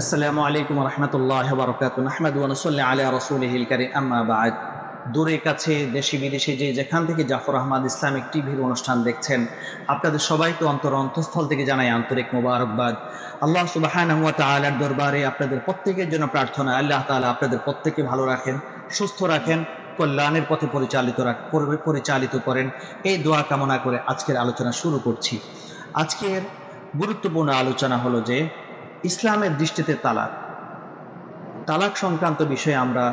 আসসালামু আলাইকুম রহমতুল্লাহ বরকাত আহমদ ওয়ানসল্লি আলা রসুলহিল কারিম। আম্মা বাদ। দূরে কাছে, দেশে বিদেশে যে যেখান থেকে জাফর আহমদ ইসলামিক টিভির অনুষ্ঠান দেখছেন, আপনাদের সবাইকে অন্তর অন্তঃস্থল থেকে জানাই আন্তরিক মোবারকবাদ। আল্লাহ সুবাহান তালার দরবারে আপনাদের প্রত্যেকের জন্য প্রার্থনা, আল্লাহ তালা আপনাদের প্রত্যেকে ভালো রাখেন, সুস্থ রাখেন, কল্যাণের পথে পরিচালিত পরিচালিত করেন। এই দোয়া কামনা করে আজকের আলোচনা শুরু করছি। আজকের গুরুত্বপূর্ণ আলোচনা হলো যে ইসলামের দৃষ্টিতে তালাক। তালাক সংক্রান্ত বিষয়ে আমরা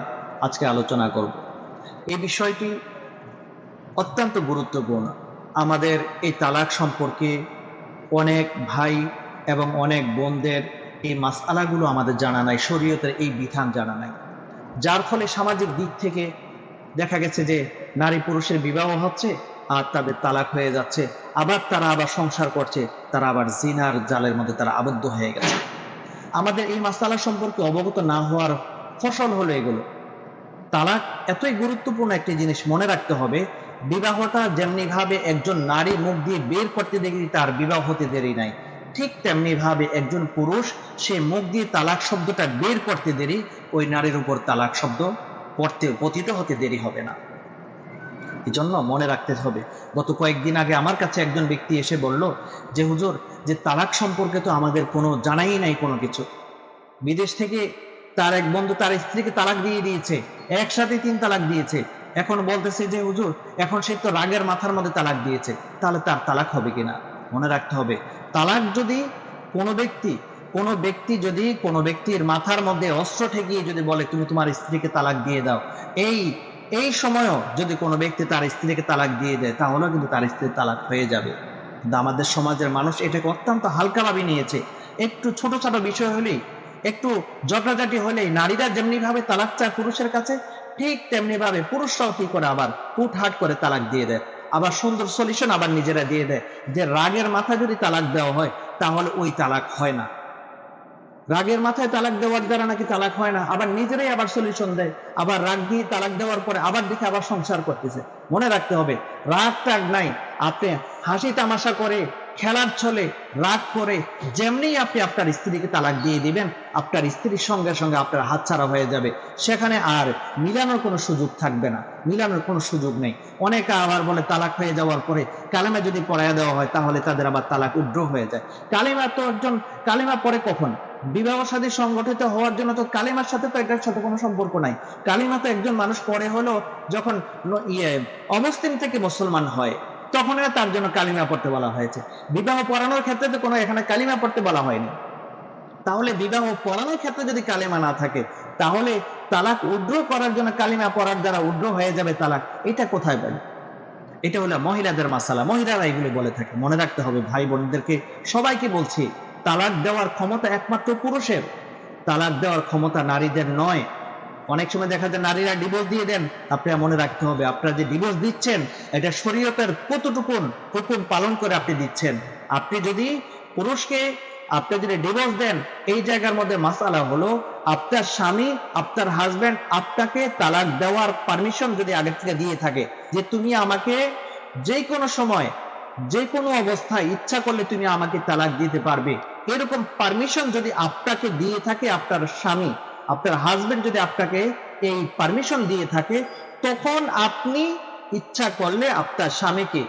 আজকে আলোচনা করব। এই বিষয়টি অত্যন্ত গুরুত্বপূর্ণ। আমাদের এই তালাক সম্পর্কে অনেক ভাই এবং অনেক বোনদের এই মাসালাগুলো আমাদের জানা নাই, শরীয়তের এই বিধান জানা নাই। যার ফলে সামাজিক দিক থেকে দেখা গেছে যে নারী পুরুষের বিবাহ হচ্ছে আর তাদের তালাক হয়ে যাচ্ছে। আবার তারা আবার সংসার করছে, তারা আবার জিনার জালের মধ্যে তারা আবদ্ধ হয়ে গেছে। আমাদের এই মাসালা সম্পর্কে অবগত না হওয়ার ফসল হলো এগুলো। তালাক এতই গুরুত্বপূর্ণ একটি জিনিস মনে রাখতে হবে, বিবাহটা যেমনি ভাবে একজন নারী মুখ দিয়ে বের করতে দেখি তার বিবাহ হতে দেরি নাই। ঠিক তেমনি ভাবে একজন পুরুষ, সে মুখ দিয়ে তালাক শব্দটা বের করতে দেরি, ওই নারীর উপর তালাক শব্দ পড়তে, পতিত হতে দেরি হবে না। এই জন্য মনে রাখতে হবে। গত কয়েকদিন আগে আমার কাছে একজন ব্যক্তি এসে বলল যে, হুজুর, যে তালাক সম্পর্কে তো আমাদের কোনো জানাই নাই কোনো কিছু। বিদেশ থেকে তার এক বন্ধু তার স্ত্রীকে তালাক দিয়ে দিয়েছে, একসাথে তিন তালাক দিয়েছে। এখন বলতেছে যে, হুজুর, এখন সে তো রাগের মাথার মধ্যে তালাক দিয়েছে, তাহলে তার তালাক হবে কিনা? মনে রাখতে হবে, তালাক যদি কোনো ব্যক্তি কোনো ব্যক্তি যদি কোনো ব্যক্তির মাথার মধ্যে অস্ত্র ঠেকিয়ে যদি বলে, তুমি তোমার স্ত্রীকে তালাক দিয়ে দাও। এই এই সময়ও যদি কোনো ব্যক্তি তার স্ত্রীকে তালাক দিয়ে দেয়, তাহলেও কিন্তু তার স্ত্রীর তালাক হয়ে যাবে। কিন্তু আমাদের সমাজের মানুষ এটাকে অত্যন্ত হালকাভাবে নিয়েছে। একটু ছোট ছোট বিষয় হলেই, একটু ঝগড়াঝাটি হলেই নারীরা যেমনি ভাবে তালাক চায় পুরুষের কাছে, ঠিক তেমনি ভাবে পুরুষরাও কি করে আবার হাট করে তালাক দিয়ে দেয়। আবার সুন্দর সলিউশন আবার নিজেরা দিয়ে দেয় যে রাগের মাথা যদি তালাক দেওয়া হয়, তাহলে ওই তালাক হয় না। রাগের মাথায় তালাক দেওয়ার দ্বারা নাকি তালাক হয় না? আবার নিজেরাই আবার সলিউশন দেয়। আবার রাগ দিয়ে তালাক দেওয়ার পরে আবার দেখে আবার সংসার করতেছে। মনে রাখতে হবে, রাগ টাগ নাই। আপনি হাসি তামাশা করে, খেলার ছলে রাগ করে যেমনি আপনি আপনার স্ত্রীকে তালাক দিয়ে দিবেন, আপনার স্ত্রীর সঙ্গে সঙ্গে আপনার হাতছাড়া হয়ে যাবে। সেখানে আর মিলানোর কোনো সুযোগ থাকবে না। মিলানোর কোনো সুযোগ নেই। অনেকে আবার বলে তালাক হয়ে যাওয়ার পরে কালেমা যদি পড়াইয়া দেওয়া হয় তাহলে তাদের আবার তালাক উড্র হয়ে যায়। কালিমা তো একজন, কালিমা পরে কখন? বিবাহ সাদী সংগঠিত হওয়ার জন্য তো কালিমার সাথে তো এটার সাথে কোনো সম্পর্ক নাই। কালিমা তো একজন মানুষ পরে হলো যখন ইয়ে অমুসলিম থেকে মুসলমান হয়, তখন তার জন্য কালিমা পড়তে বলা হয়েছে। বিবাহ পড়ানোর ক্ষেত্রে তো কোনো এখানে কালিমা পড়তে বলা হয়নি। তাহলে বিবাহ পড়ানোর ক্ষেত্রে যদি কালিমা না থাকে, তাহলে তালাক উড্র করার জন্য কালিমা পড়ার দ্বারা উড্র হয়ে যাবে তালাক, এটা কোথায় বলে এটা হলো মহিলাদের মাসালা। মহিলারা এগুলো বলে থাকে। মনে রাখতে হবে ভাই বোনদেরকে সবাইকে বলছি তালাক দেওয়ার ক্ষমতা একমাত্র পুরুষের। তালাক দেওয়ার ক্ষমতা নারীদের নয়। অনেক সময় দেখা যায় নারীরা ডিভোর্স দিয়ে দেন। আপনারা মনে রাখতে হবে, আপনারা যে ডিভোর্স দিচ্ছেন, এটা শরীয়তের কতটুকুন হুকুম পালন করে আপনি দিচ্ছেন। আপনি যদি পুরুষকে, আপনি যদি ডিভোর্স দেন, এই জায়গার মধ্যে মাসালা হলো, আপনার স্বামী, আপনার হাজবেন্ড আপনাকে তালাক দেওয়ার পারমিশন যদি আগে থেকে দিয়ে থাকে, যে তুমি আমাকে যে কোনো সময় যে কোনো অবস্থায় ইচ্ছা করলে তুমি আমাকে তালাক দিতে পারবে। এরকম পারমিশন যদি আপনাকে দিয়ে থাকে আপনার স্বামী, আপনার হাজবেন্ড যদি আপনাকে এই পারমিশন দিয়ে থাকে, তখন আপনি ইচ্ছা করলে আপনার স্বামীকে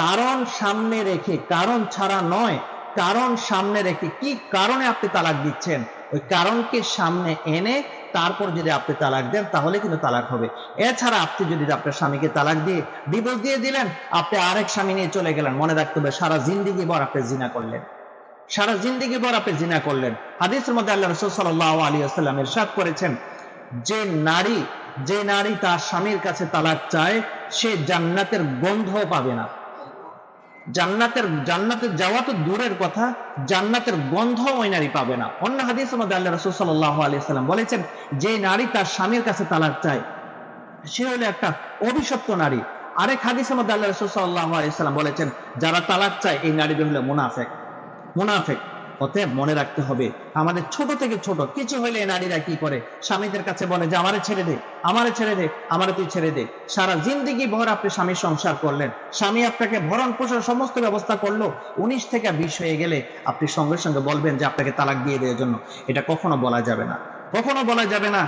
কারণ সামনে রেখে, কারণ ছাড়া নয়, কারণ সামনে রেখে কি কারণে আপনি তালাক দিচ্ছেন? ওই কারণকে সামনে এনে তারপর যদি আপনি তালাক দেন, তাহলে কিন্তু তালাক হবে। এছাড়া আপনি যদি আপনার স্বামীকে তালাক দিয়ে ডিভোর্স দিয়ে দিলেন, আপনি আরেক স্বামী নিয়ে চলে গেলেন। মনে রাখতে হবে সারা জিন্দিগি বর আপনি জিনা করলেন। সারা জিন্দিগি বর আপনি জিনা করলেন। হাদিসের মধ্যে আল্লাহ রসুল সাল্লাহ আলী আসাল্লাম এরশাদ করেছেন, যে নারী যে নারী তার স্বামীর কাছে তালাক চায়, সে জান্নাতের গন্ধ পাবে না। জান্নাতের জান্নাতের যাওয়া তো দূরের কথা, জান্নাতের গন্ধ ওই নারী পাবে না। অন্য হাদিসের মধ্যে আল্লাহ রসুল সাল্লাহ আলী সাল্লাম বলেছেন, যে নারী তার স্বামীর কাছে তালাক চায়, সে হলো একটা অভিশপ্ত নারী। আরেক হাদিসের মধ্যে আল্লাহ রসুল সাল্লাহ আলী সাল্লাম বলেছেন, যারা তালাক চায়, এই নারীদের হলো মুনাফেক। মুনাফেক। অতএব মনে রাখতে হবে, আমাদের ছোট থেকে ছোট, কিছু হইলে নারীরা কি করে? স্বামীদের কাছে বলে, যে, আমারে ছেড়ে দে, আমারে ছেড়ে দে, আমারে তুই ছেড়ে দে। সারা জিন্দিগি ভর আপনি স্বামীর সংসার করলেন। স্বামী আপনাকে ভরণ পোষণ সমস্ত ব্যবস্থা করল। উনিশ থেকে বিশ হয়ে গেলে আপনি সঙ্গে সঙ্গে বলবেন যে, আপনাকে তালাক দিয়ে দেওয়ার জন্য। এটা কখনো বলা যাবে না। কখনো বলা যাবে না।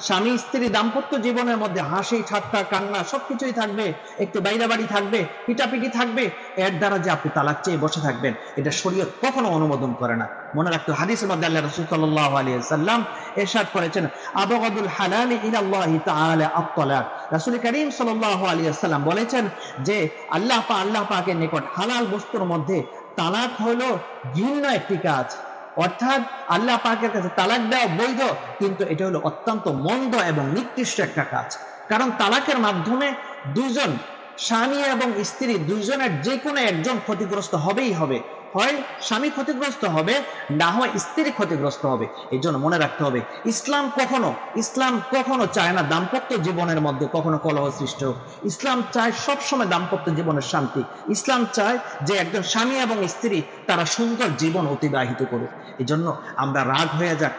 স্বামী স্ত্রী দাম্পত্য জীবনের মধ্যে হাসি, ঠাট্টা, কান্না সবকিছুই থাকবে। একটু বাইরে বাড়ি থাকবে, পিটাপিটি থাকবে। এর দ্বারা যে আপনি তালাক চেয়ে বসে থাকবেন, এটা শরীয়ত কখনো অনুমোদন করে না। মনে রাখতে হাদিসের মধ্যে আল্লাহ রসুল সাল্লাহ আলী সাল্লাম এরশাদ করেছেন, আবগাদুল হালালি ইলাল্লাহি তাআলা আত-তালাক। রাসূল করিম সাল্লাল্লাহু আলাইহি সাল্লাম বলেছেন যে, আল্লাহ পা, আল্লাহ পাকের নিকট হালাল বস্তুর মধ্যে তালাক হলো ঘৃণ্য একটি কাজ। অর্থাৎ আল্লাহ পাকের কাছে তালাক দেওয়া বৈধ, কিন্তু এটা হলো অত্যন্ত মন্দ এবং নিকৃষ্ট একটা কাজ। কারণ তালাকের মাধ্যমে দুজন স্বামী এবং স্ত্রী দুজনের যে কোনো একজন ক্ষতিগ্রস্ত হবেই হবে। হয় স্বামী ক্ষতিগ্রস্ত হবে, না হয় স্ত্রী ক্ষতিগ্রস্ত হবে। এই জন্য মনে রাখতে হবে, ইসলাম কখনো ইসলাম কখনো চায় না দাম্পত্য জীবনের মধ্যে কখনো কলহ সৃষ্টি হোক। ইসলাম চায় সবসময় দাম্পত্য জীবনের শান্তি। ইসলাম চায় যে একজন স্বামী এবং স্ত্রী তারা সুন্দর জীবন অতিবাহিত করুক। এই জন্য আমরা রাগ হয়ে যাক।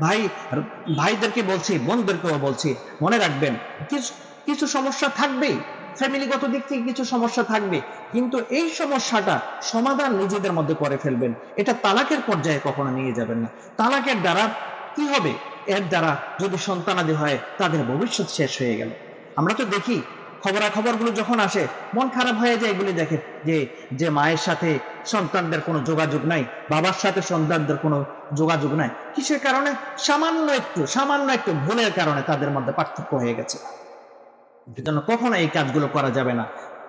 ভাই, ভাইদেরকে বলছি, বোনদেরকেও বলছি, মনে রাখবেন, কিছু কিছু সমস্যা থাকবেই। ফ্যামিলিগত দিক থেকে কিছু সমস্যা থাকবে। কিন্তু এই সমস্যাটা সমাধান নিজেদের মধ্যে করে ফেলবেন। এটা তালাকের পর্যায়ে কখনো নিয়ে যাবেন না। তালাকের দ্বারা কি হবে? এর দ্বারা যদি সন্তানাদি হয়, তাদের ভবিষ্যৎ শেষ হয়ে গেল। আমরা তো দেখি, খবরাখবরগুলো যখন আসে, মন খারাপ হয়ে যায় এগুলি দেখে যে যে মায়ের সাথে সন্তানদের কোনো যোগাযোগ নাই, বাবার সাথে সন্তানদের কোনো যোগাযোগ নাই। কিসের কারণে? সামান্য একটু সামান্য একটু ভুলের কারণে তাদের মধ্যে পার্থক্য হয়ে গেছে। এজন্য কখনো এই কাজগুলো করা যাবে না।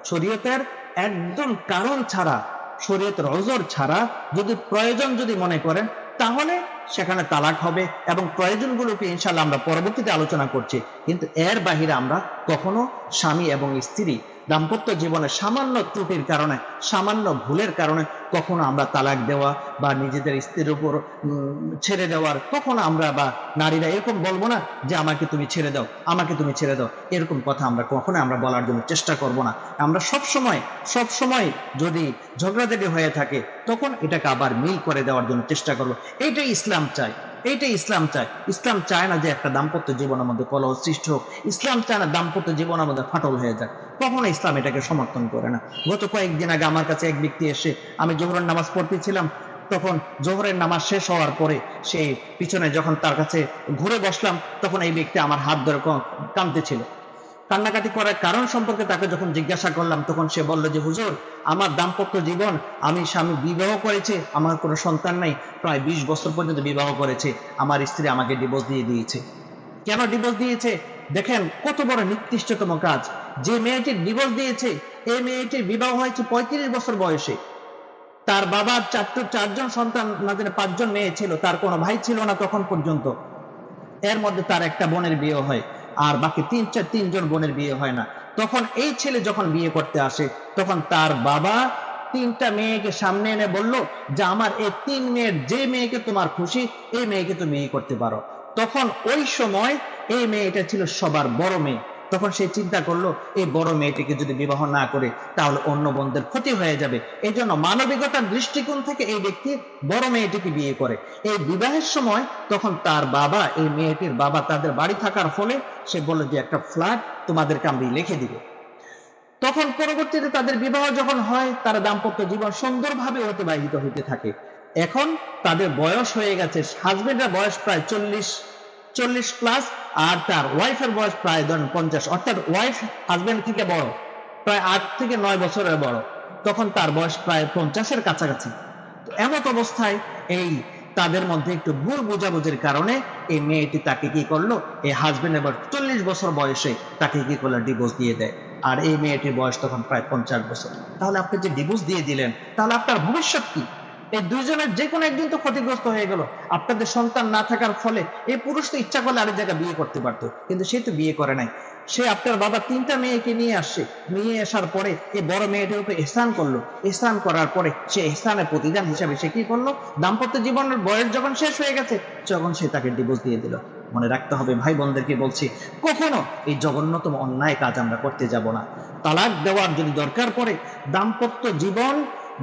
শরীয়তের একদম কারণ ছাড়া, শরীয়তের অজর ছাড়া যদি প্রয়োজন যদি মনে করেন, তাহলে সেখানে তালাক হবে এবং প্রয়োজনগুলোকে ইনশাল্লাহ আমরা পরবর্তীতে আলোচনা করছি। কিন্তু এর বাহিরে আমরা কখনো স্বামী এবং স্ত্রী দাম্পত্য জীবনে সামান্য ত্রুটির কারণে, সামান্য ভুলের কারণে কখনো আমরা তালাক দেওয়া বা নিজেদের স্ত্রীর উপর ছেড়ে দেওয়ার, কখনো আমরা বা নারীরা এরকম বলব না যে, আমাকে তুমি ছেড়ে দাও, আমাকে তুমি ছেড়ে দাও। এরকম কথা আমরা কখনো আমরা বলার জন্য চেষ্টা করব না। আমরা সব সময় সব সময় যদি ঝগড়াঝাটি হয়ে থাকে, তখন এটাকে আবার মিল করে দেওয়ার জন্য চেষ্টা করব। এইটাই ইসলাম চাই। এইটাই ইসলাম চায়। ইসলাম চায় না যে একটা দাম্পত্য জীবনের মধ্যে কলহ সৃষ্টি হোক। ইসলাম চায় না দাম্পত্য জীবনের মধ্যে ফাটল হয়ে যাক। কখনো ইসলাম এটাকে সমর্থন করে না। গত কয়েকদিন আগে আমার কাছে এক ব্যক্তি এসে আমি জোহরের নামাজ পড়তেছিলাম। তখন জোহরের নামাজ শেষ হওয়ার পরে সে পিছনে যখন তার কাছে ঘুরে বসলাম, তখন এই ব্যক্তি আমার হাত ধরে কাঁদতেছিল। কান্নাকাটি করার কারণ সম্পর্কে তাকে যখন জিজ্ঞাসা করলাম, তখন সে বলল যে, হুজুর, আমার দাম্পত্য জীবন আমি স্বামী বিবাহ করেছে, আমার কোনো সন্তান নাই, প্রায় বিশ বছর পর্যন্ত বিবাহ করেছে, আমার স্ত্রী আমাকে ডিভোর্স দিয়ে দিয়েছে। কেন ডিভোর্স দিয়েছে? দেখেন, কত বড় নিকৃষ্টতম কাজ। যে মেয়েটির ডিভোর্স দিয়েছে, এই মেয়েটির বিবাহ হয়েছে পঁয়ত্রিশ বছর বয়সে। তার বাবার চারটে, চারজন সন্তান, না জানে পাঁচজন মেয়ে ছিল, তার কোনো ভাই ছিল না তখন পর্যন্ত। এর মধ্যে তার একটা বোনের বিয়ে হয়। আর বাকি তিন চার, তিনজন বোনের বিয়ে হয় না। তখন এই ছেলে যখন বিয়ে করতে আসে, তখন তার বাবা তিনটা মেয়েকে সামনে এনে বলল যে, আমার এই তিন মেয়ের যে মেয়েকে তোমার খুশি, এই মেয়েকে তুমি বিয়ে করতে পারো। তখন ওই সময় এই মেয়েটা ছিল সবার বড় মেয়ে। তখন সে চিন্তা করল এই বড় মেয়েটিকে যদি বিবাহ না করে, তাহলে অন্য বন্ধের ক্ষতি হয়ে যাবে। এই জন্য মানবিকতার দৃষ্টিকোণ থেকে এই ব্যক্তি বড় মেয়েটিকে বিয়ে করে। এই বিবাহের সময় তখন তার বাবা, এই মেয়েটির বাবা তাদের বাড়ি থাকার ফলে সে বলল যে, একটা ফ্ল্যাট তোমাদেরকে আমি লিখে দিব। তখন পরবর্তীতে তাদের বিবাহ যখন হয়, তারা দাম্পত্য জীবন সুন্দরভাবে অতিবাহিত হইতে থাকে। এখন তাদের বয়স হয়ে গেছে হাজবেন্ডের বয়স প্রায় চল্লিশ চল্লিশ প্লাস আর তার ওয়াইফের বয়স প্রায় ধরেন পঞ্চাশ। অর্থাৎ ওয়াইফ হাজবেন্ড থেকে বড়, প্রায় আট থেকে নয় বছরের বড়। তখন তার বয়স প্রায় পঞ্চাশের কাছাকাছি। এমত অবস্থায় এই তাদের মধ্যে একটু ভুল বোঝাবুঝির কারণে এই মেয়েটি তাকে কি করল? এই হাজবেন্ড এবার চল্লিশ বছর বয়সে তাকে কি করল? ডিভোর্স দিয়ে দেয়। আর এই মেয়েটির বয়স তখন প্রায় পঞ্চাশ বছর। তাহলে আপনি যে ডিভোর্স দিয়ে দিলেন, তাহলে আপনার ভবিষ্যৎ কি? এই দুইজনের যে কোনো একদিন তো ক্ষতিগ্রস্ত হয়ে গেল। আপনাদের সন্তান না থাকার ফলে এই পুরুষ তো ইচ্ছা করলে আরেক জায়গায় বিয়ে করতে পারতো, কিন্তু সে তো বিয়ে করে নাই। সে আপনার বাবা তিনটা মেয়েকে নিয়ে আসছে। নিয়ে আসার পরে এই বড় মেয়েটির উপরে স্নান করল। স্নান করার পরে সে স্নানের প্রতিদান হিসাবে সে কি করল? দাম্পত্য জীবনের বয়স যখন শেষ হয়ে গেছে, তখন সে তাকে ডিভোর্স দিয়ে দিল। মনে রাখতে হবে ভাই বোনদেরকে বলছি, কখনো এই জঘন্যতম অন্যায় কাজ আমরা করতে যাব না। তালাক দেওয়ার যদি দরকার পড়ে, দাম্পত্য জীবন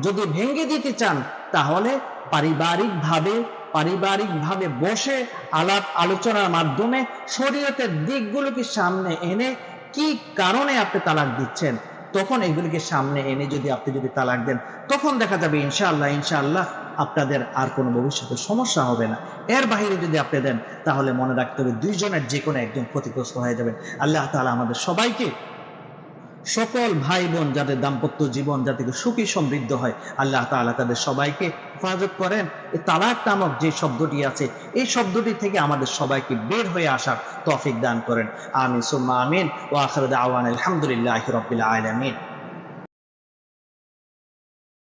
যদি ভেঙে দিতে চান, তাহলে পারিবারিকভাবে পারিবারিকভাবে বসে আলাপ আলোচনার মাধ্যমে শরীয়তের দিকগুলোকে সামনে এনে কি কারণে আপনি তালাক দিচ্ছেন, তখন এগুলিকে সামনে এনে যদি আপনি যদি তালাক দেন, তখন দেখা যাবে ইনশাআল্লাহ ইনশাআল্লাহ আপনাদের আর কোনো ভবিষ্যতে সমস্যা হবে না। এর বাইরে যদি আপনি দেন, তাহলে মনে রাখতে হবে দুইজনের যে কোনো একজন ক্ষতিগ্রস্ত হয়ে যাবেন। আল্লাহ তাআলা আমাদের সবাইকে সকল ভাই বোন যাদের দাম্পত্য জীবন, যাতে সুখী সমৃদ্ধ হয়, আল্লাহ তালা তাদের সবাইকে হেফাজত করেন। তালাক নামক যে শব্দটি আছে, এই শব্দটি থেকে আমাদের সবাইকে বের হয়ে আসার তফিক দান করেন। আমিন, সুম্মা আমিন ও আখরদ আওয়ান আলহামদুলিল্লাহ রবিল্লা আলামিন।